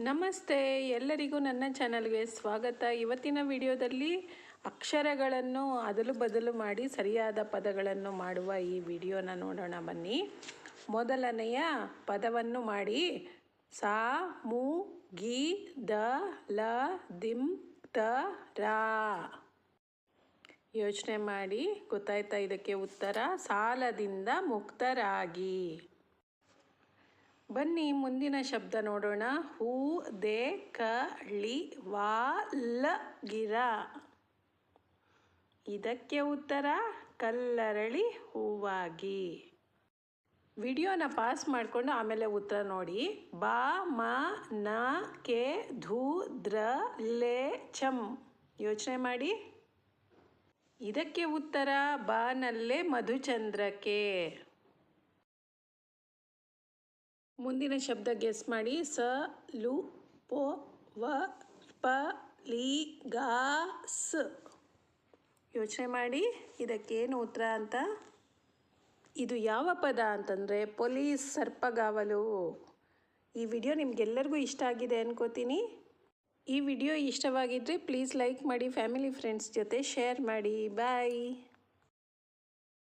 ನಮಸ್ತೆ, ಎಲ್ಲರಿಗೂ ನನ್ನ ಚಾನಲ್ಗೆ ಸ್ವಾಗತ. ಇವತ್ತಿನ ವಿಡಿಯೋದಲ್ಲಿ ಅಕ್ಷರಗಳನ್ನು ಅದಲು ಬದಲು ಮಾಡಿ ಸರಿಯಾದ ಪದಗಳನ್ನು ಮಾಡುವ ಈ ವಿಡಿಯೋನ ನೋಡೋಣ ಬನ್ನಿ. ಮೊದಲನೆಯ ಪದವನ್ನು ಮಾಡಿ. ಸಾ, ಮು, ಗಿ, ದ, ಲ ದಿಮ್ ತ, ರಾ. ಯೋಚನೆ ಮಾಡಿ. ಗೊತ್ತಾಯ್ತಾ ಇದಕ್ಕೆ ಉತ್ತರ? ಸಾಲದಿಂದ ಮುಕ್ತರಾಗಿ. ಬನ್ನಿ ಮುಂದಿನ ಶಬ್ದ ನೋಡೋಣ. ಹೂ, ದೇ, ಕ, ಳಿ, ವಾ, ಲ, ಗಿರ. ಇದಕ್ಕೆ ಉತ್ತರ, ಕಲ್ಲರಳಿ, ಹೂವಾಗಿ. ವಿಡಿಯೋನ ಪಾಸ್ ಮಾಡಿಕೊಂಡು ಆಮೇಲೆ ಉತ್ತರ ನೋಡಿ. ಬಾ, ಮ, ನ, ಕೆ, ಧೂ, ದ್ರ, ಲೇ ಚಂ ಯೋಚನೆ ಮಾಡಿ. ಇದಕ್ಕೆ ಉತ್ತರ ಬಾನಲ್ಲೇ ಮಧುಚಂದ್ರಕ್ಕೆ ಮುಂದಿನ ಶಬ್ದ ಗೆಸ್ ಮಾಡಿ. ಸ, ಲು, ಪೊ, ವ, ಪ, ಲಿ ಗಾ ಸ. ಯೋಚನೆ ಮಾಡಿ. ಇದಕ್ಕೇನು ಉತ್ತರ ಅಂತ? ಇದು ಯಾವ ಪದ ಅಂತಂದರೆ ಪೊಲೀಸ್ ಸರ್ಪಗಾವಲು. ಈ ವಿಡಿಯೋ ನಿಮಗೆಲ್ಲರಿಗೂ ಇಷ್ಟ ಆಗಿದೆ ಅನ್ಕೋತೀನಿ. ಈ ವಿಡಿಯೋ ಇಷ್ಟವಾಗಿದ್ದರೆ ಪ್ಲೀಸ್ ಲೈಕ್ ಮಾಡಿ ಫ್ಯಾಮಿಲಿ ಫ್ರೆಂಡ್ಸ್ ಜೊತೆ ಶೇರ್ ಮಾಡಿ. ಬಾಯ್